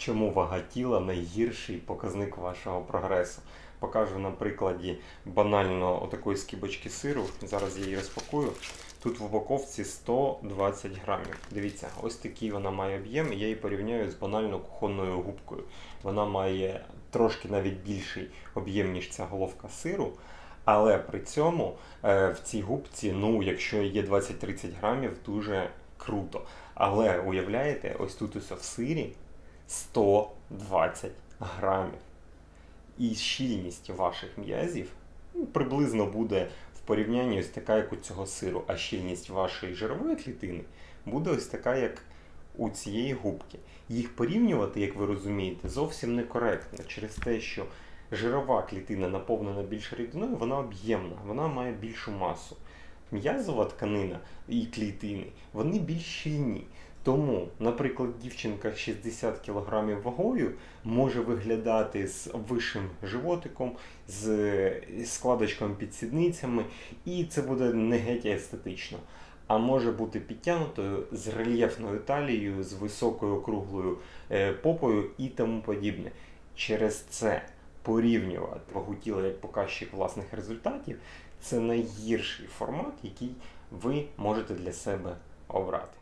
Чому вага тіла найгірший показник вашого прогресу? Покажу на прикладі банально отакої скибочки сиру. Зараз я її розпакую. Тут в упаковці 120 грамів. Дивіться, ось такий вона має об'єм. Я її порівняю з банально кухонною губкою. Вона має трошки навіть більший об'єм, ніж ця головка сиру. Але при цьому е, в цій губці, ну, якщо є 20-30 грамів, дуже круто. Але уявляєте, ось тут ось в сирі 120 грамів. І щільність ваших м'язів ну, приблизно буде в порівнянні ось така, як у цього сиру, а щільність вашої жирової клітини буде ось така, як у цієї губки. Їх порівнювати, як ви розумієте, зовсім некоректно через те, що жирова клітина наповнена більш рідиною, вона об'ємна, вона має більшу масу. М'язова тканина і клітини вони більш щільні. Тому, наприклад, дівчинка 60 кг вагою може виглядати з вищим животиком, з складочком під сідницями, і це буде не геть естетично. А може бути підтягнутою з рельєфною талією, з високою круглою е, попою і тому подібне. Через це порівнювати вагу тіла як показчик власних результатів це найгірший формат, який ви можете для себе обрати.